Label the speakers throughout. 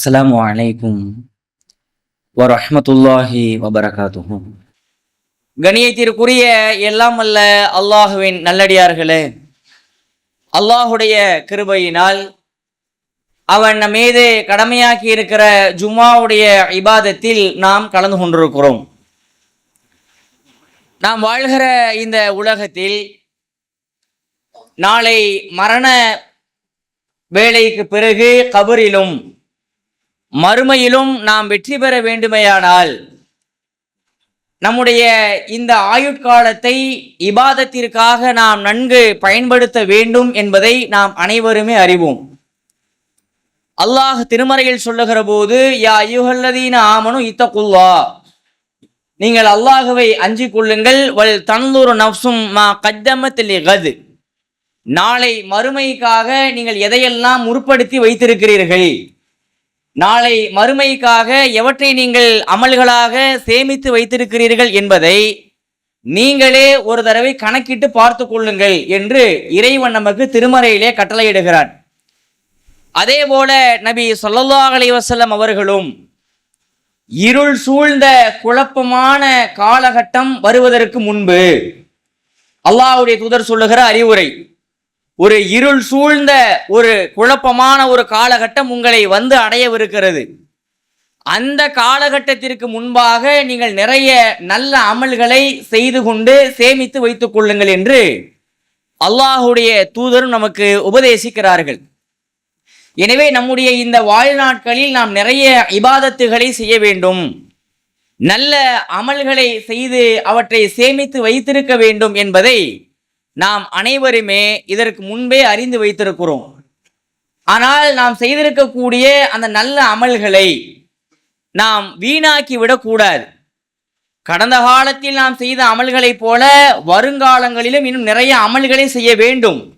Speaker 1: அஸ்லாம் வலைக்கும் வரமத்துல்லாஹி வபரகாத்துஹு கணியத்திற்குரிய எல்லாம் அல்ல அல்லாஹுவின் நல்லடியார்களே அல்லாஹுடைய கிருபையினால் அவன் நம் மீது கடமையாக்கி இருக்கிற ஜும்மாவுடைய இபாதத்தில் நாம் கலந்து கொண்டிருக்கிறோம். நாம் வாழ்கிற இந்த உலகத்தில் நாளை மரண வேலைக்கு பிறகு கபரிலும் மறுமையிலும் நாம் வெற்றி பெற வேண்டுமேயானால் நம்முடைய இந்த ஆயுட்காலத்தை இபாதத்திற்காக நாம் நன்கு பயன்படுத்த வேண்டும் என்பதை நாம் அனைவருமே அறிவோம். அல்லாஹ் திருமறையில் சொல்லுகிற போது யா யுகல்லதீன ஆமனு இத்தகுல்லா. நீங்கள் அல்லாஹுவை அஞ்சு கொள்ளுங்கள். வல் தன்லூர் நப்சும் மா கத்தமத்தில் கது. நாளை மறுமைக்காக நீங்கள் எதையெல்லாம் முற்படுத்தி வைத்திருக்கிறீர்கள்? நாளை மறுமைக்காக எவற்றை நீங்கள் அமல்களாக சேமித்து வைத்திருக்கிறீர்கள் என்பதை நீங்களே ஒரு தடவை கணக்கிட்டு பார்த்து கொள்ளுங்கள் என்று இறைவன் நமக்கு திருமறையிலே கட்டளையிடுகிறான். அதே போல நபி சொல்லல்லா அலைவசல்லம் அவர்களும் இருள் சூழ்ந்த குழப்பமான காலகட்டம் வருவதற்கு முன்பு அல்லாஹுடைய தூதர் சொல்லுகிற அறிவுரை ஒரு இருள் சூழ்ந்த ஒரு குழப்பமான ஒரு காலகட்டம் உங்களை வந்து அடையவிருக்கிறது. அந்த காலகட்டத்திற்கு முன்பாக நீங்கள் நிறைய நல்ல அமல்களை செய்து கொண்டு சேமித்து வைத்துக் கொள்ளுங்கள் என்று அல்லாஹுடைய தூதரும் நமக்கு உபதேசிக்கிறார்கள். எனவே நம்முடைய இந்த வாழ்நாட்களில் நாம் நிறைய இபாதத்துகளை செய்ய வேண்டும். நல்ல அமல்களை செய்து அவற்றை சேமித்து வைத்திருக்க வேண்டும் என்பதை நாம் அனைவருமே இதற்கு முன்பே அறிந்து வைத்திருக்கிறோம். ஆனால் நாம் செய்திருக்கக்கூடிய அந்த நல்ல அமல்களை நாம் வீணாக்கி விடக்கூடாது. கடந்த காலத்தில் நாம் செய்த அமல்களைப் போல வருங்காலங்களிலும் இன்னும் நிறைய அமல்களை செய்ய வேண்டும்.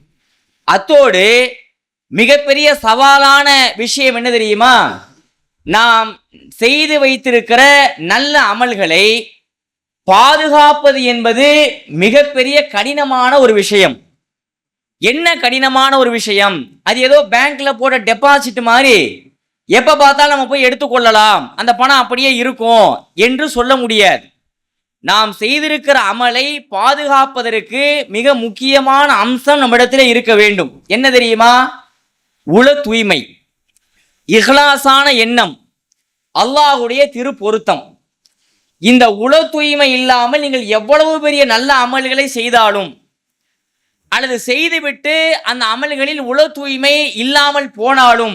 Speaker 1: அத்தோடு மிகப்பெரிய சவாலான விஷயம் என்ன தெரியுமா? நாம் செய்து வைத்திருக்கிற நல்ல அமல்களை பாதுகாப்பது என்பது மிகப்பெரிய கடினமான ஒரு விஷயம். என்ன கடினமான ஒரு விஷயம்? அது ஏதோ பேங்க்ல போட்ட டெபாசிட் மாதிரி. எப்ப பார்த்தாலும் நம்ம போய் எடுத்துக்கொள்ளலாம். அந்த பணம் அப்படியே இருக்கும் என்று சொல்ல முடியாது. நாம் செய்திருக்கிற அமலை பாதுகாப்பதற்கு மிக முக்கியமான அம்சம் நம்மிடத்தில் இருக்க வேண்டும். என்ன தெரியுமா? உள தூய்மை. இஹ்லாசான எண்ணம். அல்லாஹுடைய திரு பொருத்தம் இந்த உள தூய்மை இல்லாமல் நீங்கள் எவ்வளவு பெரிய நல்ல அமல்களை செய்தாலும் அல்லது செய்துவிட்டு அந்த அமல்களில் உள தூய்மை இல்லாமல் போனாலும்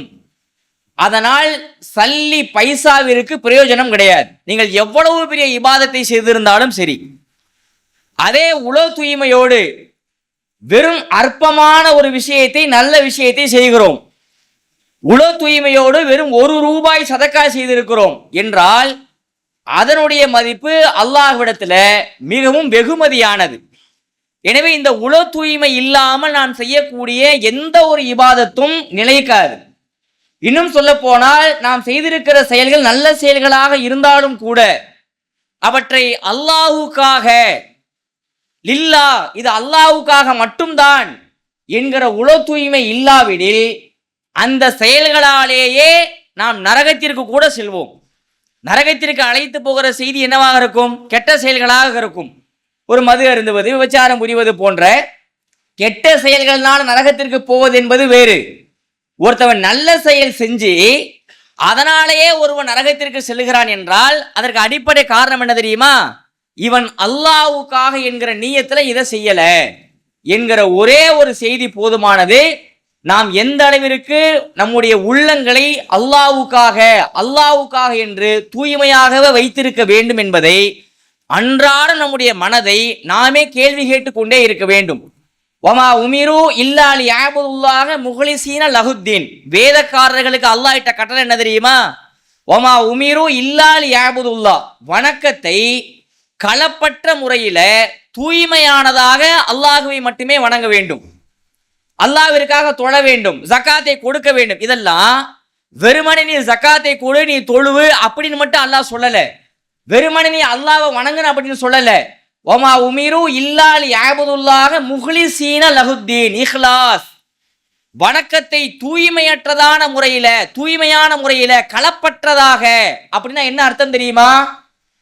Speaker 1: அதனால் சல்லி பைசாவிற்கு பிரயோஜனம் கிடையாது. நீங்கள் எவ்வளவு பெரிய இபாதத்தை செய்திருந்தாலும் சரி. அதே உள தூய்மையோடு வெறும் அற்பமான ஒரு விஷயத்தை நல்ல விஷயத்தை செய்கிறோம். உள தூய்மையோடு வெறும் ஒரு ரூபாய் சதக்கா செய்திருக்கிறோம். என்றால் அதனுடைய மதிப்பு அல்லாஹ்விடத்தில் மிகவும் வெகுமதியானது. எனவே இந்த உள தூய்மை இல்லாமல் நாம் செய்யக்கூடிய எந்த ஒரு இபாதத்தும் நிலைக்காது. இன்னும் சொல்ல போனால் நாம் செய்திருக்கிற செயல்கள் நல்ல செயல்களாக இருந்தாலும் கூட அவற்றை அல்லாஹுக்காக லில்லா இது அல்லாஹுக்காக மட்டும்தான் என்கிற உள தூய்மை இல்லாவிடில் அந்த செயல்களாலேயே நாம் நரகத்திற்கு கூட செல்வோம். நரகத்திற்கு அழைத்து போகிற செய்தி என்னவாக இருக்கும்? கெட்ட செயல்களாக இருக்கும். ஒரு மது அருந்துவது விபச்சாரம் புரிவது போன்ற கெட்ட செயல்கள்னால நரகத்திற்கு போவது என்பது வேறு. ஒருத்தவன் நல்ல செயல் செஞ்சு அதனாலேயே ஒருவன் நரகத்திற்கு செல்கிறான் என்றால் அதற்கு அடிப்படை காரணம் என்ன தெரியுமா? இவன் அல்லாவுக்காக என்கிற நீயத்தில் இதை செய்யலை. என்கிற ஒரே ஒரு செய்தி போதுமானது நாம் எந்த அளவிற்கு நம்முடைய உள்ளங்களை அல்லாவுக்காக அல்லாவுக்காக என்று தூய்மையாகவே வைத்திருக்க வேண்டும் என்பதை அன்றாட நம்முடைய மனதை நாமே கேள்வி கேட்டுக்கொண்டே இருக்க வேண்டும். ஒமா உமிரு இல்லாலி ஆபுல்லாக முகலிசீன லகுத்தீன் வேதக்காரர்களுக்கு அல்லாஹிட்ட கட்டளை என்ன தெரியுமா? ஒமா உமிரு இல்லாலி ஆபுதுல்லா வணக்கத்தை களப்பற்ற முறையில் தூய்மையானதாக அல்லாஹுவை மட்டுமே வணங்க வேண்டும். அல்லாவிற்காக தொழ வேண்டும் ஜக்காத்தை கொடுக்க வேண்டும். இதெல்லாம் வெறுமனை நீ ஜக்காத்தை கொடு நீ தொழுவு அப்படின்னு மட்டும் அல்லாஹ் சொல்லல. வெறுமனை நீ அல்லாவை வணங்குன அப்படின்னு சொல்லல. ஒமா உமிரு இல்லால் முகலி முஹ்லிசீன லஹுத்தீன் இஹ்லாஸ். வணக்கத்தை தூய்மையற்றதான முறையில தூய்மையான முறையில கலப்பற்றதாக அப்படின்னா என்ன அர்த்தம் தெரியுமா?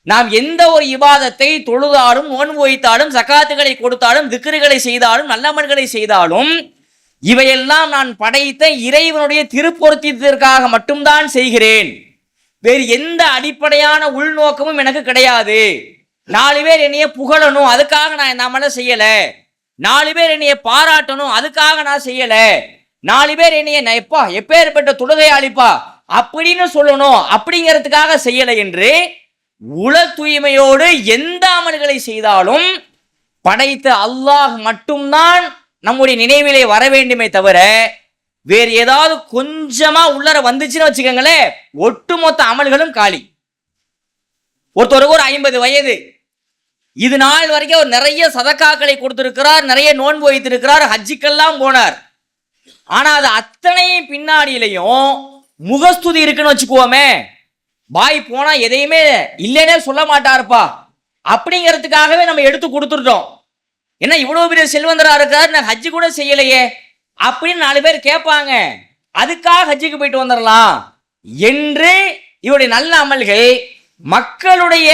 Speaker 1: நாம் எந்த ஒரு விவாதத்தை தொழுதாலும் நோன்பு வைத்தாலும் சக்காத்துகளை கொடுத்தாலும் திக்ருகளை செய்தாலும் நல்லமன்களை செய்தாலும் இவையெல்லாம் நான் படைத்த இறைவனுடைய திருப்பொருத்திற்காக மட்டும்தான் செய்கிறேன். வேறு எந்த அடிப்படையான உள்நோக்கமும் எனக்கு கிடையாது. நாலு பேர் என்னைய புகழணும் அதுக்காக நான் இந்த அமலை செய்யல. நாலு பேர் என்னைய பாராட்டணும் அதுக்காக நான் செய்யல. நாலு பேர் என்னைய நான் எப்பா எப்பேற்பட்ட தொழுகையாளிப்பா அப்படின்னு சொல்லணும் அப்படிங்கிறதுக்காக செய்யலை என்று உல தூய்மையோடு எந்த அமல்களை செய்தாலும் படைத்த அல்லாஹ் மட்டும்தான் நம்முடைய நினைவிலே வர வேண்டுமே தவிர வேறு ஏதாவது கொஞ்சமா உள்ளர வந்துச்சுன்னு வச்சுக்கோங்களேன் ஒட்டுமொத்த அமல்களும் காலி. ஒருத்தருக்கு ஒரு ஐம்பது வயது. இது நாள் வரைக்கும் அவர் நிறைய சதக்காக்களை கொடுத்திருக்கிறார் நிறைய நோன்பு வைத்திருக்கிறார் ஹஜ்ஜிக்கெல்லாம் போனார். ஆனா அது அத்தனையும் பின்னாடியிலையும் முகஸ்துதி இருக்குன்னு வச்சுக்குவோமே பாய் போனா எதையுமே இல்லைன்னே சொல்ல மாட்டாருப்பா. அப்படிங்கிறதுக்காகவே நம்ம எடுத்து கொடுத்துட்டோம். என்ன இவ்வளவு பெரிய செல்வந்தரா இருக்கார்? நான் ஹஜ்ஜு கூட செய்யலையே. அப்படின்னு நாலு பேர் கேட்பாங்க. அதுக்காக ஹஜ்ஜுக்கு போயிட்டு வந்துடலாம் என்று இவருடைய நல்ல அமல்கள் மக்களுடைய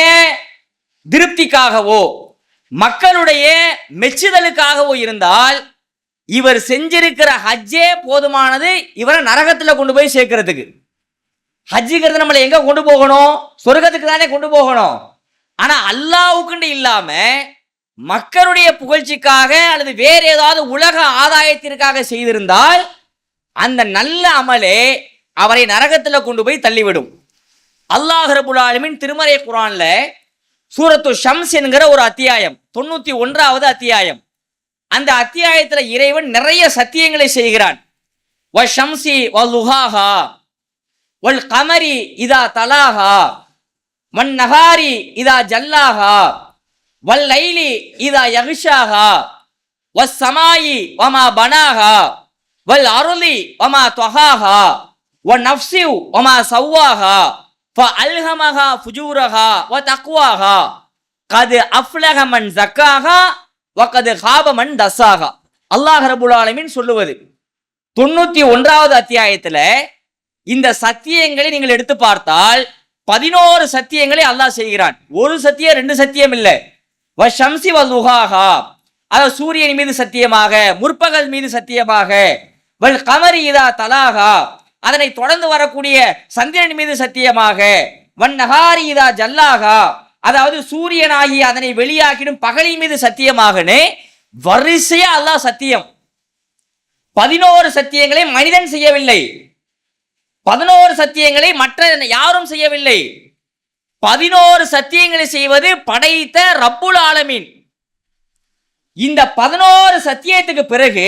Speaker 1: திருப்திக்காகவோ மக்களுடைய மெச்சுதலுக்காகவோ இருந்தால் இவர் செஞ்சிருக்கிற ஹஜ்ஜே போதுமானது இவரை நரகத்தில் கொண்டு போய் சேர்க்கறதுக்கு. ஹஜ்ஜுங்கிறது நம்மளை எங்க கொண்டு போகணும்? சொர்க்கத்துக்கு தானே கொண்டு போகணும். ஆனா அல்லாவுக்குண்டு இல்லாம மக்களுடைய புகழ்ச்சிக்காக அல்லது வேறு ஏதாவது உலக ஆதாயத்திற்காக செய்திருந்தால் அந்த நல்ல அமலே அவரை நரகத்தில் கொண்டு போய் தள்ளிவிடும். அல்லாஹ் ரபுல் திருமறை குரான்ல சூரத்து ஷம்ஸ் என்கிற ஒரு அத்தியாயம் தொண்ணூத்தி ஒன்றாவது அத்தியாயம். அந்த அத்தியாயத்தில் இறைவன் நிறைய சத்தியங்களை செய்கிறான். வ ஷம்சி வ லுஹாஹா வல் கமரி இதா தலாஹா வன் நகாரி இதா ஜல்லாஹா வல் லைலி இதா யகுஷாகா வஸ் சமாயி வமா பனாஹா வல் அருளி வமா தொஹாஹா வ நஃப்சிவ் வமா சவ்வாகா ஃப அல்ஹமஹா ஃபுஜூரஹா வ தக்வாஹா. கது அஃப்லஹ ஜக்காகா ஜக்காஹா வ கது ஹாபமன் அல்லாஹ் ரபுல் ஆலமின் சொல்லுவது தொண்ணூத்தி ஒன்றாவது அத்தியாயத்துல இந்த சத்தியங்களை நீங்கள் எடுத்து பார்த்தால் பதினோரு சத்தியங்களை அல்லாஹ் செய்கிறான். ஒரு சத்தியம் ரெண்டு சத்தியம் இல்லை. வ ஷம்சி வல் லுஹாஹா அதாவது சூரியன் மீது சத்தியமாக முற்பகல் மீது சத்தியமாக வல் கமரி இதா தலாகா அதனை தொடர்ந்து வரக்கூடிய சந்திரன் மீது சத்தியமாக வன் நகாரி இதா ஜல்லாகா அதாவது சூரியனாகி அதனை வெளியாக்கிடும் பகலின் மீது சத்தியமாகனு வரிசையா அல்லாஹ் சத்தியம். பதினோரு சத்தியங்களை மனிதன் செய்யவில்லை. பதினோரு சத்தியங்களை மற்ற யாரும் செய்யவில்லை. பதினோரு சத்தியங்களை செய்வது படைத்த ரப்புல் ஆலமீன். இந்த பதினோரு சத்தியத்துக்கு பிறகு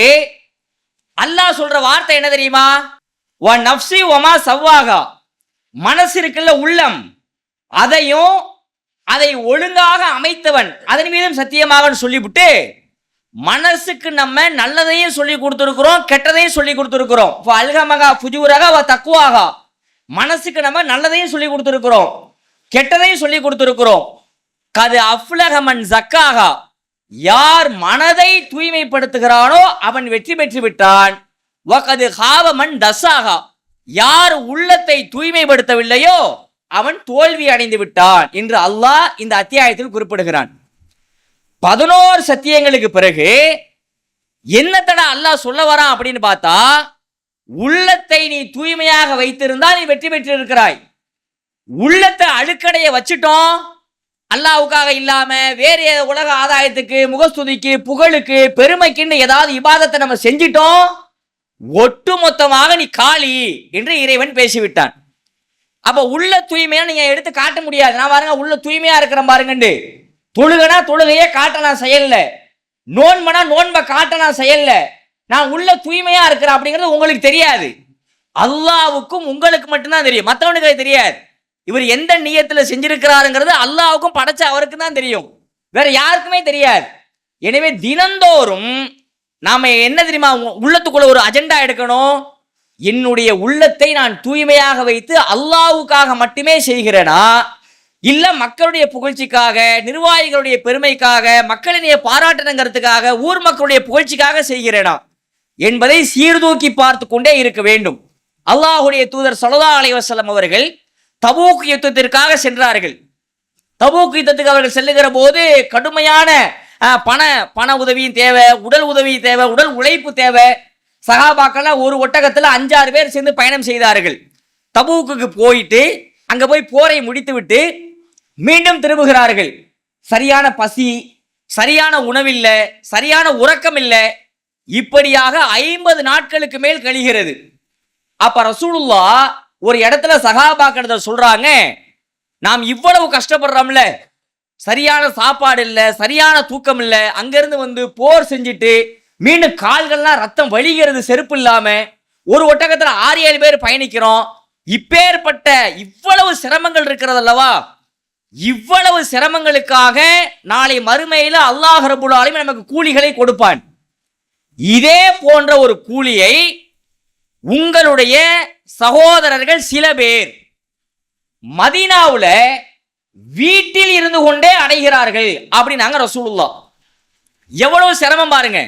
Speaker 1: அல்லாஹ் சொல்ற வார்த்தை என்ன தெரியுமா? வ நப்சி ஒமா சவ்வாகா. மனசு இருக்குல்ல உள்ளம் அதையும் அதை ஒழுங்காக அமைத்தவன் அதன் மீதும் சத்தியமாக சொல்லிவிட்டு மனசுக்கு நம்ம நல்லதையும் சொல்லி கொடுத்துருக்குறோம் கெட்டதையும் சொல்லி கொடுத்துருக்குறோம். அல்கமகா புஜூரகா தக்குவாகா மனசுக்கு நம்ம நல்லதையும் சொல்லி கொடுத்துருக்குறோம். கெட்டதையும் சொல்லி கொடுத்துருக்குறோம். கது அஃப்லகமன் ஜக்காகா யார் மனதை தூய்மைப்படுத்துகிறானோ அவன் வெற்றி பெற்று விட்டான். வகது ஹாவமன் தசாகா யார் உள்ளத்தை தூய்மைப்படுத்தவில்லையோ அவன் தோல்வி அடைந்து விட்டான் என்று அல்லாஹ் இந்த அத்தியாயத்தில் குறிப்பிடுகிறான். பதினோரு சத்தியங்களுக்கு பிறகு என்ன தட அல்லாஹ் சொல்ல வரான் அப்படின்னு பார்த்தா உள்ளத்தை நீ தூய்மையாக வைத்திருந்தால் நீ வெற்றி பெற்றிருக்கிறாய். உள்ளத்தை அழுக்கடைய வச்சுட்டோம். அல்லாவுக்காக இல்லாம வேற உலக ஆதாயத்துக்கு முகஸ்துதிக்கு புகழுக்கு பெருமைக்குன்னு ஏதாவது இபாதத்தை நம்ம செஞ்சிட்டோம். ஒட்டு மொத்தமாக நீ காளி என்று இறைவன் பேசிவிட்டான். அப்ப உள்ள தூய்மையா நீங்க எடுத்து காட்ட முடியாது. நான் பாருங்க உள்ள தூய்மையா இருக்கிறேன் பாருங்கண்டு. தொழுகனா தொழுகையே காட்ட நான் செய்யல. நோன்பனா நோன்பை காட்ட நான் செய்யல. நான் உள்ள தூய்மையா இருக்கிறேன் அப்படிங்கிறது உங்களுக்கு தெரியாது. அல்லாவுக்கும் உங்களுக்கு மட்டும்தான் தெரியும். மற்றவனுக்கு தெரியாது. இவர் எந்த நீயத்தில் செஞ்சிருக்கிறாருங்கிறது அல்லாவுக்கும் படைச்ச அவருக்கு தான் தெரியும். வேற யாருக்குமே தெரியாது. எனவே தினந்தோறும் நாம என்ன தெரியுமா உள்ளத்துக்குள்ள ஒரு அஜெண்டா எடுக்கணும். என்னுடைய உள்ளத்தை நான் தூய்மையாக வைத்து அல்லாவுக்காக மட்டுமே செய்கிறேனா? இல்ல மக்களுடைய புகழ்ச்சிக்காக நிர்வாகிகளுடைய பெருமைக்காக மக்களிடைய பாராட்டணுங்கிறதுக்காக ஊர் மக்களுடைய புகழ்ச்சிக்காக செய்கிறேனா? என்பதை சீர்தூக்கி பார்த்து கொண்டே இருக்க வேண்டும். அல்லாஹுடைய தூதர் ஸல்லல்லாஹு அலைவசலம் அவர்கள் தபூக் யுத்தத்திற்காக சென்றார்கள். தபூக் யுத்தத்துக்கு அவர்கள் செல்லுகிற போது கடுமையான பண பண உதவியும் தேவை உடல் உதவி தேவை உடல் உழைப்பு தேவை. சகாபாக்கெல்லாம் ஒரு ஒட்டகத்தில் அஞ்சாறு பேர் சேர்ந்து பயணம் செய்தார்கள். தபூக்குக்கு போயிட்டு அங்கே போய் போரை முடித்துவிட்டு மீண்டும் திரும்புகிறார்கள். சரியான பசி சரியான உணவில்லை சரியான உறக்கம் இல்லை இப்படியாக ஐம்பது நாட்களுக்கு மேல் கழிகிறது. அப்ப ரசூலுல்லா ஒரு இடத்துல சகாபாக்கிறத சொல்றாங்க நாம் இவ்வளவு கஷ்டப்படுறோம்ல சரியான சாப்பாடு இல்லை சரியான தூக்கம் இல்லை அங்கிருந்து வந்து போர் செஞ்சுட்டு மீண்டும் கால்கள்லாம் ரத்தம் வலிகிறது செருப்பு இல்லாம ஒரு ஒட்டகத்துல ஆறு ஏழு பேர் பயணிக்கிறோம் இப்பேற்பட்ட இவ்வளவு சிரமங்கள் இருக்கிறது அல்லவா? இவ்வளவு சிரமங்களுக்காக நாளை மறுமையில அல்லாஹ் ரபுல் நமக்கு கூலிகளை கொடுப்பான். இதே போன்ற ஒரு கூலியை உங்களுடைய சகோதரர்கள் சில பேர் மதினாவில் வீட்டில் இருந்து கொண்டே அடைகிறார்கள் அப்படின்னாங்க ரசூலுல்லா எவ்வளவு சிரமம் பாருங்க.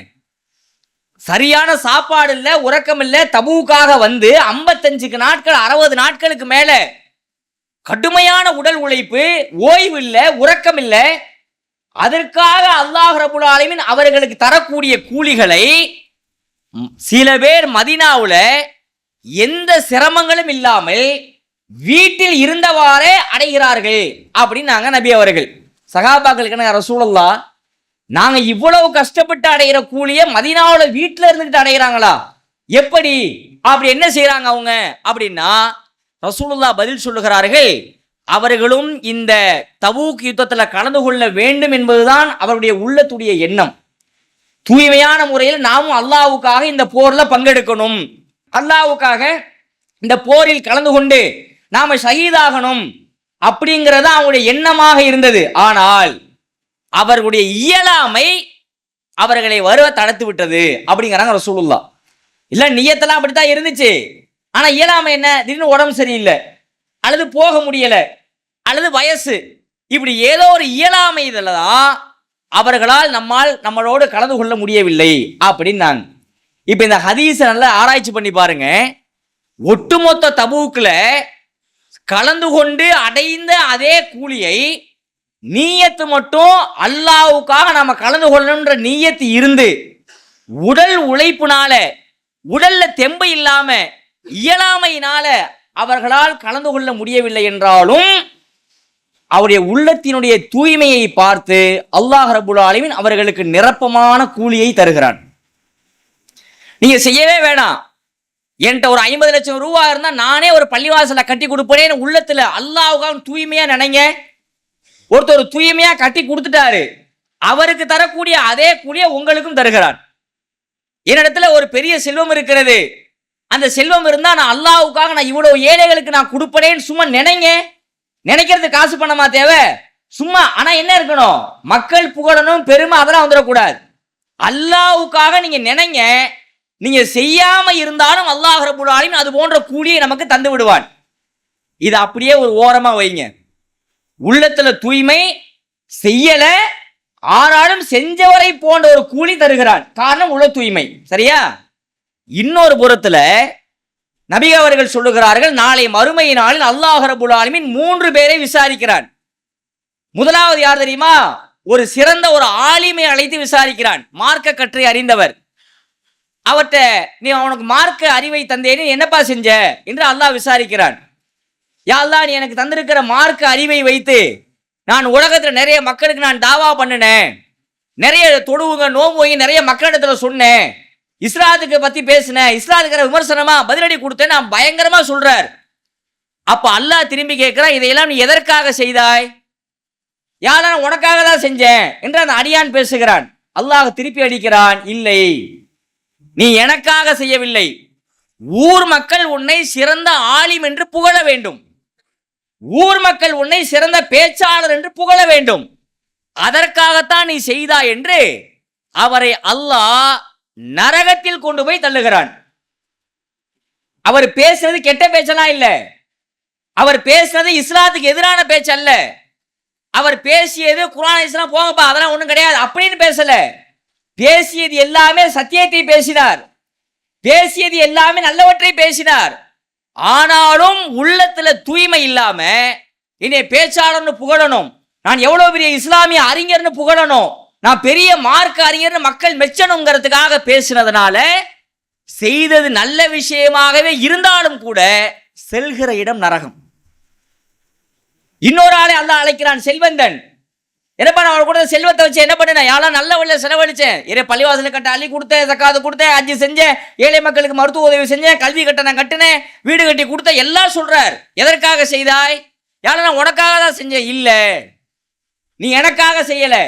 Speaker 1: சரியான சாப்பாடு இல்ல உறக்கம் இல்ல தபுவுக்காக வந்து 55 நாட்கள் அறுபது நாட்களுக்கு மேல கடுமையான உடல் உழைப்பு ஓய்வு இல்ல உறக்கம் இல்ல அதற்காக அல்லாஹ் ரபுல் ஆலமின் அவர்களுக்கு தரக்கூடிய கூலிகளை சில பேர் மதினாவுல எந்த சிரமங்களும் இல்லாமல் வீட்டில் இருந்தவாறே அடைகிறார்கள் அப்படின்னாங்க நபி அவர்கள். சகாபாக்களுக்கு ரசூலா ரசூலல்லா நாங்க இவ்வளவு கஷ்டப்பட்டு அடைகிற கூலிய மதினாவில் வீட்டுல இருந்துகிட்டு அடைகிறாங்களா? எப்படி? அப்படி என்ன செய்யறாங்க அவங்க? அப்படின்னா ரசூலுல்லா பதில் சொல்லுகிறார்கள் அவர்களும் இந்த தபூக் யுத்தத்துல கலந்து கொள்ள வேண்டும் என்பதுதான் அவருடைய உள்ளத்துடைய எண்ணம். தூய்மையான முறையில் நாமும் அல்லாஹ்வுக்காக இந்த போர்ல பங்கெடுக்கணும். அல்லாவுக்காக இந்த போரில் கலந்து கொண்டு நாம ஷஹீதாகணும் அப்படிங்கிறது அவங்களுடைய எண்ணமாக இருந்தது. ஆனால் அவர்களுடைய இயலாமை அவர்களை வருவ தடுத்து விட்டது அப்படிங்கிறாங்க ரசூலுல்லா இல்ல நியத்தெல்லாம் அப்படித்தான் இருந்துச்சு. ஆனா இயலாமை என்ன? திடீர்னு உடம்பு சரியில்லை. அல்லது போக முடியல. அல்லது வயசு. இப்படி ஏதோ ஒரு இயலாமை இதில் தான் அவர்களால் நம்மால் நம்மளோடு கலந்து கொள்ள முடியவில்லை அப்படின்னாங்க. இப்போ இந்த ஹதீஸை நல்லா ஆராய்ச்சி பண்ணி பாருங்க. ஒட்டுமொத்த தபூக்குல கலந்து கொண்டு அடைந்த அதே கூலியை நீயத்து மட்டும் அல்லாஹ்வுக்காக நாம கலந்து கொள்ளணும்ன்ற நீயத்து இருந்து உடல் உழைப்புனால உடல்ல தெம்பு இல்லாம இயலாமையினால அவர்களால் கலந்து கொள்ள முடியவில்லை என்றாலும் அவருடைய உள்ளத்தினுடைய தூய்மையை பார்த்து அல்லாஹ் ரபுல் ஆலமீன் அவர்களுக்கு நிரப்பமான கூலியை தருகிறான். நீங்க செய்யவே வேணாம். என்கிட்ட ஒரு ஐம்பது லட்சம் ரூபா இருந்தா நானே ஒரு பள்ளிவாசலை கட்டி கொடுப்பேனேன்னு உள்ளத்துல அல்லாவுக்காக தூய்மையா நினைங்க. ஒருத்தர் தூய்மையா கட்டி கொடுத்துட்டாரு. அவருக்கு தரக்கூடிய அதே கூலியை உங்களுக்கும் தருகிறான் என்னிடத்துல ஒரு பெரிய செல்வம் இருக்கிறது. அந்த செல்வம் இருந்தா நான் அல்லாவுக்காக நான் இவ்வளவு ஏழைகளுக்கு நான் கொடுப்பனேன்னு சும்மா நினைங்க. நினைக்கிறது காசு பணமா தேவை? சும்மா ஆனா என்ன இருக்கணும்? மக்கள் புகழணும் பெருமை அதெல்லாம் வந்துடக்கூடாது. அல்லாவுக்காக நீங்க நினைங்க. நீங்க செய்யாம இருந்தாலும் அல்லாஹ் ரபுல் ஆலமீன் அது போன்ற கூலியை நமக்கு தந்து விடுவான். இது அப்படியே ஒரு ஓரமா வைங்க. உள்ளத்துல தூய்மை செய்யல ஆனாலும் செஞ்சவரை போன்ற ஒரு கூலி தருகிறான். காரணம் உள்ள தூய்மை. சரியா? இன்னொரு புறத்துல நபி அவர்கள் சொல்லுகிறார்கள் நாளை மறுமை நாளில் அல்லாஹ் ரபுல் மூன்று பேரை விசாரிக்கிறான். முதலாவது யார் தெரியுமா? ஒரு சிறந்த ஒரு ஆலிமை அழைத்து விசாரிக்கிறான். மார்க்க கற்றை அறிந்தவர். அவர்கிட்ட நீ அவனுக்கு மார்க்க அறிவை தந்தேன்னு என்னப்பா செஞ்ச? என்று அல்லாஹ் விசாரிக்கிறான். யா அல்லா நீ எனக்கு தந்திருக்கிற மார்க்க அறிவை வைத்து நான் உலகத்துல நிறைய மக்களுக்கு நான் தாவா பண்ணினேன். நிறைய தொடுவுங்க நோம்புங்க நிறைய மக்களிடத்துல சொன்னேன். இஸ்லாத்துக்கு பத்தி பேசினேன். இஸ்லாத்துக்கு விமர்சனமா பதிலடி கொடுத்தேன். நான் பயங்கரமா சொல்றார். அப்ப அல்லாஹ் திரும்பி கேட்கிறான் இதையெல்லாம் நீ எதற்காக செய்தாய்? யாரா உனக்காக தான் செஞ்சேன் என்று அந்த அடியான் பேசுகிறான். அல்லாஹ் திருப்பி அடிக்கிறான் இல்லை நீ எனக்காக செய்யவில்லை. ஊர் மக்கள் உன்னை சிறந்த ஆலிம் என்று புகழ வேண்டும். ஊர் மக்கள் உன்னை சிறந்த பேச்சாளர் என்று புகழ வேண்டும். அதற்காகத்தான் நீ செய்தா என்று அவரை அல்லாஹ் நரகத்தில் கொண்டு போய் தள்ளுகிறான். அவர் பேசுறது கெட்ட பேச்செல்லாம் இல்ல. அவர் பேசுறது இஸ்லாத்துக்கு எதிரான பேச்சு அல்ல அவர் பேசியது குரான் இஸ்லாம் போங்கப்பா அதெல்லாம் ஒண்ணும் கிடையாது. அப்படின்னு பேசல. பேசியது எல்லாமே சத்தியத்தை பேசினார். பேசியது எல்லாமே நல்லவற்றை பேசினார். ஆனாலும் உள்ளத்துல தூய்மை இல்லாம என்னை பேச்சாளர்னு புகழணும். நான் எவ்வளவு பெரிய இஸ்லாமிய அறிஞர்னு புகழணும். நான் பெரிய மார்க் அறிஞர்னு மக்கள் மெச்சணுங்கிறதுக்காக பேசினதுனால செய்தது நல்ல விஷயமாகவே இருந்தாலும் கூட செல்கிற இடம் நரகம். இன்னொரு ஆளை அல்ல அழைக்கிறான் செல்வந்தன். என்னப்பா நான் அவன் கூட செல்வத்தை வச்சு என்ன பண்ணேன்? யாரெல்லாம் நல்ல வழியில் செலவழிச்சேன்? இறை பள்ளிவாசல கட்ட அள்ளி கொடுத்தேன் சக்காது கொடுத்தேன் அஞ்சு செஞ்சேன் ஏழை மக்களுக்கு மருத்துவ உதவி செஞ்சேன் கல்வி கட்ட நான் கட்டினேன் வீடு கட்டி கொடுத்தேன் எல்லாம் சொல்றார். எதற்காக செய்தாய்? யாரும் நான் உனக்காக தான் செஞ்சேன் இல்லை. நீ எனக்காக செய்யலை.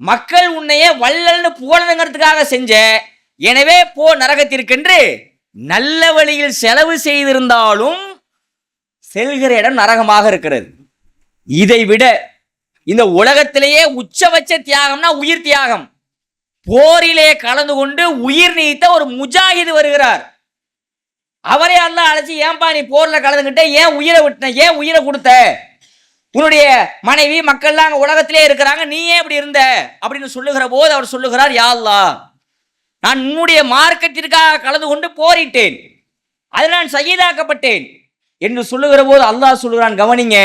Speaker 1: மக்கள் உன்னையே வள்ளல்னு புகழணுங்கிறதுக்காக செஞ்ச. எனவே போ நரகத்திற்கென்று நல்ல வழியில் செலவு செய்திருந்தாலும் செல்கிற இடம் நரகமாக இருக்கிறது. இதை விட இந்த உலகத்திலேயே உச்சபட்ச தியாகம்னா உயிர் தியாகம். போரிலே கலந்து கொண்டு உயிர் நீத்த ஒரு முஜாஹிது வருகிறார். அவரே அல்லாஹ் அழைச்சி ஏன்பா நீ போர்ல கலந்துக்கிட்ட ஏன் உயிரை விட்டுன ஏன் உயிரை கொடுத்த? உன்னுடைய மனைவி மக்கள்லாம் அங்க உலகத்திலே இருக்கிறாங்க நீ ஏன் இப்படி இருந்த? அப்படின்னு சொல்லுகிற போது அவர் சொல்லுகிறார் யா நான் உன்னுடைய மார்க்கத்திற்காக கலந்து கொண்டு போரிட்டேன். அதில் நான் சகிதாக்கப்பட்டேன். என்று சொல்லுகிற போது அல்லாஹ் சொல்லுகிறான் கவனிங்க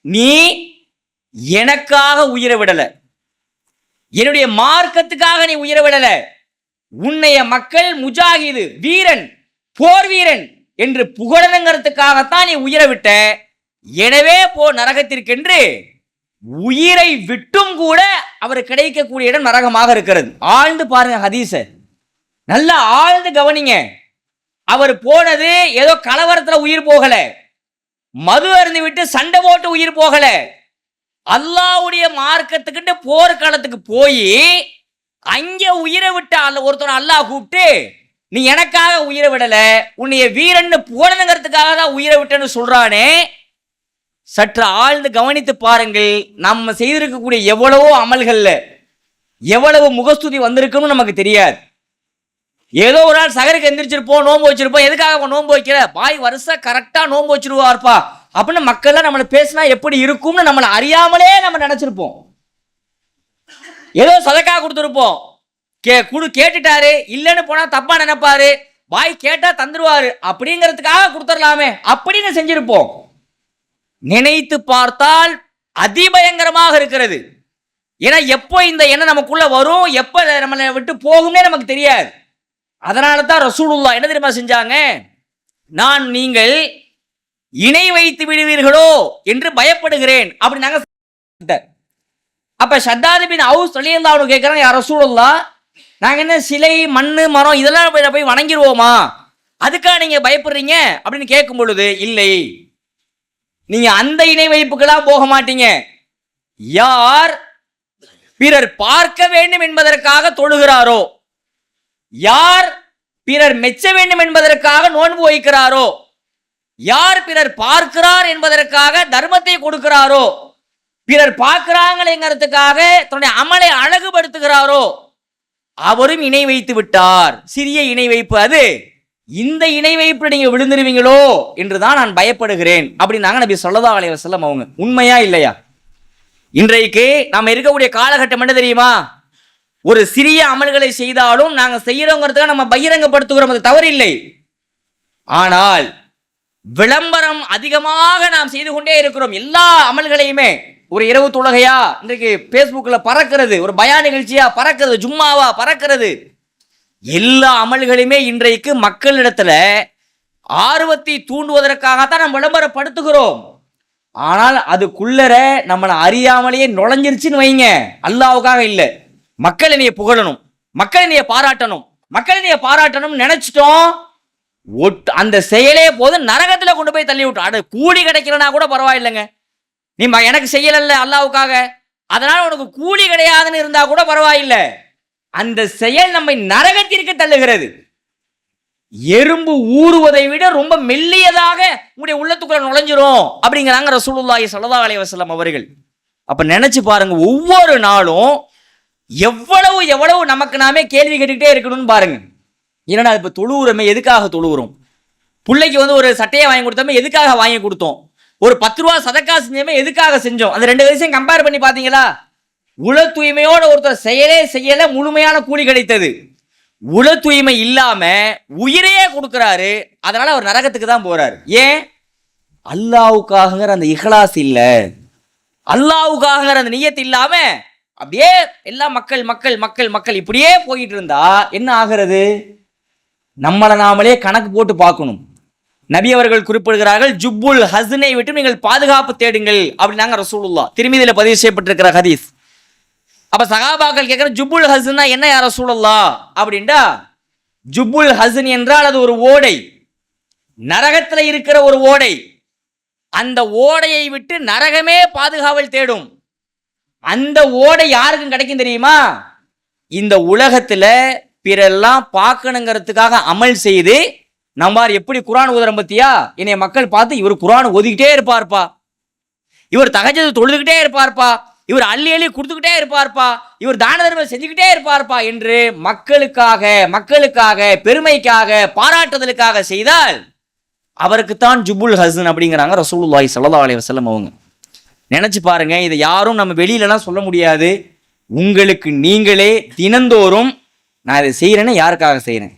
Speaker 1: நீ எனக்காக உயிரை விடல. என்னுடைய மார்க்கத்துக்காக நீ உயிரை விடல. உன்னைய மக்கள் முஜாகிது வீரன் போர் வீரன் என்று புகழனுங்கிறதுக்காகத்தான் நீ உயிரை விட்ட. எனவே போ நரகத்திற்கென்று உயிரை விட்டும் கூட அவர் கிடைக்கக்கூடிய இடம் நரகமாக இருக்கிறது. ஆழ்ந்து பாருங்க ஹதீச நல்லா ஆழ்ந்து கவனிங்க. அவர் போனது ஏதோ கலவரத்துல உயிர் போகல. மது அருந்து விட்டு சண்டை போட்டு உயிர் போகல. அல்லாவுடைய மார்க்கத்துக்கிட்ட போர்க்களத்துக்கு போய் அங்கே உயிரை விட்ட அல்ல ஒருத்தர் அல்லாஹ் கூப்பிட்டு நீ எனக்காக உயிரை விடல உன்னைய வீரன்னு போனதுங்கிறதுக்காக தான் உயிரை விட்டேன்னு சொல்றானே. சற்று ஆழ்ந்து கவனித்து பாருங்கள் நம்ம செய்திருக்கக்கூடிய எவ்வளவோ அமல்கள்ல எவ்வளவு முகஸ்துதி வந்திருக்குன்னு நமக்கு தெரியாது. ஏதோ ஒரு நாள் சகருக்கு எந்திரிச்சிருப்போம் நோன்பு வச்சிருப்போம் எதுக்காக நோன்பு வைக்கிற பாய் வருஷம் கரெக்டா நோன்பு வச்சிருவார்ப்பா. அப்படின்னு மக்கள்லாம் நம்மளை பேசினா எப்படி இருக்கும்னு நம்மளை அறியாமலே நம்ம நினச்சிருப்போம். ஏதோ சதக்கா கொடுத்துருப்போம். கே குடு கேட்டுட்டாரு. இல்லைன்னு போனால் தப்பாக நினைப்பாரு. வாய் கேட்டால் தந்துடுவாரு அப்படிங்கிறதுக்காக கொடுத்துடலாமே. அப்படின்னு செஞ்சிருப்போம். நினைத்து பார்த்தால் அதிபயங்கரமாக இருக்கிறது. ஏன்னா எப்போ இந்த எண்ணம் நமக்குள்ள வரும்? எப்போ நம்மளை விட்டு போகும்னே நமக்கு தெரியாது. அதனால தான் ரசூலுல்லா என்ன தெரியுமா செஞ்சாங்க? நான் நீங்கள் இணை வைத்து விடுவீர்களோ என்று பயப்படுகிறேன் அப்படி நாங்க அப்ப ஷத்தாது ஹவுஸ் அவுஸ் சொல்லியிருந்தா அவனு கேட்கிறான் யார் சூழல்லா நாங்க என்ன சிலை மண் மரம் இதெல்லாம் போய் போய் வணங்கிடுவோமா? அதுக்காக நீங்க பயப்படுறீங்க? அப்படின்னு கேட்கும் பொழுது இல்லை. நீங்க அந்த இணை வைப்புக்கெல்லாம் போக மாட்டீங்க. யார் பிறர் பார்க்க வேண்டும் என்பதற்காக தொழுகிறாரோ யார் பிறர் மெச்ச வேண்டும் என்பதற்காக நோன்பு வைக்கிறாரோ யார் பிறர் பார்க்கிறார் என்பதற்காக தர்மத்தை கொடுக்கிறாரோ? பிறர் பார்க்கிறாங்களேங்கிறதுக்காக தன்னுடைய அமலை அழகுபடுத்துகிறாரோ? அவரும் இணை வைத்து விட்டார். சிறிய இணை வைப்பு அது. இந்த இணை வைப்பு நீங்க விழுந்துருவீங்களோ? என்றுதான் நான் பயப்படுகிறேன். அப்படின்னாங்க நபி சொல்லதா அலைய செல்லம் அவங்க. உண்மையா இல்லையா? இன்றைக்கு நாம் இருக்கக்கூடிய காலகட்டம் என்ன தெரியுமா? ஒரு சிறிய அமல்களை செய்தாலும் நாங்க செய்யறோங்கிறதுக்காக நம்ம பகிரங்கப்படுத்துகிறோம். அது தவறில்லை. ஆனால் விளம்பரம் அதிகமாக நாம் செய்து கொண்டே இருக்கிறோம். எல்லா அமல்களையுமே. ஒரு இரவு தொழுகையா? இன்றைக்கு ஃபேஸ்புக்கில் பறக்கிறது. ஒரு பயா நிகழ்ச்சியா? பறக்கிறது. ஜும்மாவா? பறக்கிறது. எல்லா அமல்களையுமே இன்றைக்கு மக்களிடத்துல ஆர்வத்தை தூண்டுவதற்காகத்தான் நம்ம விளம்பரப்படுத்துகிறோம். ஆனால் அதுக்குள்ளர நம்மளை அறியாமலேயே நுழைஞ்சிருச்சுன்னு வைங்க. அல்லாவுக்காக இல்லை. மக்கள் என்னைய புகழணும். மக்கள் என்னைய பாராட்டணும். மக்கள் என்னைய பாராட்டணும்னு நினைச்சிட்டோம். அந்த செயலே போது நரகத்துல கொண்டு போய் தள்ளி விட்டோம் அட கூலி கிடைக்கலனா கூட பரவாயில்லைங்க. நீ எனக்கு செய்யலல்ல அல்லாவுக்காக. அதனால உனக்கு கூலி கிடையாதுன்னு இருந்தா கூட பரவாயில்லை. அந்த செயல் நம்மை நரகத்திற்கு தள்ளுகிறது. எறும்பு ஊறுவதை விட ரொம்ப மெல்லியதாக உங்களுடைய உள்ளத்துக்குள்ள நுழைஞ்சிரும் அப்படிங்கிறாங்க ரசூலுல்லாஹி சலதா அலைஹி அவர்கள். அப்ப நினைச்சு பாருங்க ஒவ்வொரு நாளும் எவ்வளவு எவ்வளவு நமக்கு நாமே கேள்வி கேட்டுக்கிட்டே இருக்கணும்னு பாருங்க. என்னடா இப்போ தொழுவுறமே எதுக்காக தொழுவுறோம்? பிள்ளைக்கு வந்து ஒரு சட்டையை வாங்கி கொடுத்தோமே எதுக்காக வாங்கி கொடுத்தோம்? ஒரு பத்து ரூபா சதக்கா செஞ்சோமே எதுக்காக செஞ்சோம்? அந்த ரெண்டு விஷயம் கம்பேர் பண்ணி பார்த்தீங்களா? உள தூய்மையோட ஒருத்தர் செயலே செய்யல முழுமையான கூலி கிடைத்தது. உள தூய்மை இல்லாம உயிரையே கொடுக்கறாரு. அதனால அவர் நரகத்துக்கு தான் போறாரு. ஏன்? அல்லாவுக்காகங்கிற அந்த இஹ்லாஸ் இல்ல. அல்லாவுக்காகங்கிற அந்த நியத்து இல்லாம அப்படியே எல்லா மக்கள் மக்கள் மக்கள் மக்கள் இப்படியே போயிட்டு இருந்தா என்ன ஆகிறது? நம்மளை நாமளே கணக்கு போட்டு பார்க்கணும். நபி அவர்கள் குறிப்பிடுகிறார்கள் ஜுப்புல் ஹஸ்னை விட்டு நீங்கள் பாதுகாப்பு தேடுங்கள் அப்படின்னாங்க ரசூலுல்லா திருமீதியில பதிவு செய்யப்பட்டிருக்கிற ஹதீஸ். அப்போ சகாபாக்கள் கேட்குற ஜுப்புல் ஹசன்னா என்ன யார் ரசூலுல்லா அப்படின்டா ஜுப்புல் ஹசன் என்றால் அது ஒரு ஓடை. நரகத்தில் இருக்கிற ஒரு ஓடை. அந்த ஓடையை விட்டு நரகமே பாதுகாவல் தேடும். அந்த ஓடை யாருக்கும் கிடைக்கும் தெரியுமா? இந்த உலகத்தில் பிறெல்லாம் பார்க்கணுங்கிறதுக்காக அமல் செய்து நம்மார் எப்படி குரான் ஓதுறோம் பத்தியா? என்னைய மக்கள் பார்த்து இவர் குரான் ஓதிக்கிட்டே இருப்பார்ப்பா. இவர் தகஜது தொழுதுகிட்டே இருப்பார்ப்பா. இவர் அள்ளி அள்ளி கொடுத்துக்கிட்டே இருப்பார்ப்பா. இவர் தான தர்மம் செஞ்சுக்கிட்டே இருப்பார்ப்பா என்று மக்களுக்காக மக்களுக்காக பெருமைக்காக பாராட்டுதலுக்காக செய்தால் அவருக்குத்தான் ஜுபுல் ஹசன் அப்படிங்கிறாங்க ரசூலுல்லாய் சல்லா அலி வஸல்லம் அவங்க. நினச்சி பாருங்க இதை யாரும் நம்ம வெளியிலலாம் சொல்ல முடியாது. உங்களுக்கு நீங்களே தினந்தோறும் நான் இதை செய்கிறேன்னா யாருக்காக செய்கிறேன்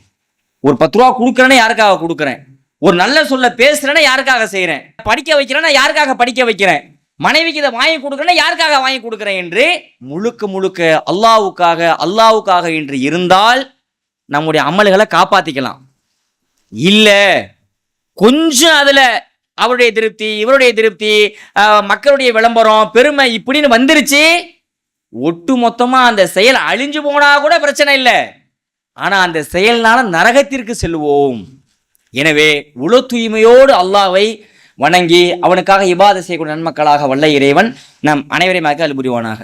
Speaker 1: ஒரு பத்து ரூபா கொடுக்குறேன்னு யாருக்காக கொடுக்குறேன்? ஒரு நல்ல சொல்ல பேசுகிறேன்னா யாருக்காக செய்கிறேன் படிக்க வைக்கிறேன்னா யாருக்காக படிக்க வைக்கிறேன்? மனைவிக்கு இதை வாங்கி கொடுக்குறேன்னா யாருக்காக வாங்கி கொடுக்குறேன் என்று முழுக்க முழுக்க அல்லாவுக்காக அல்லாவுக்காக என்று இருந்தால் நம்முடைய அமல்களை காப்பாற்றிக்கலாம் இல்லை கொஞ்சம் அதில் அவருடைய திருப்தி இவருடைய திருப்தி மக்களுடைய விளம்பரம் பெருமை இப்படின்னு வந்துருச்சு ஒட்டு மொத்தமா அந்த செயல் அழிஞ்சு போனா கூட பிரச்சனை இல்லை. ஆனா அந்த செயல்னால நரகத்திற்கு செல்வோம் எனவே உள தூய்மையோடு அல்லாவை வணங்கி அவனுக்காக இபாத செய்யக்கூடிய நன்மக்களாக வல்ல இறைவன் நம் அனைவரையும் அல் புரிவானாக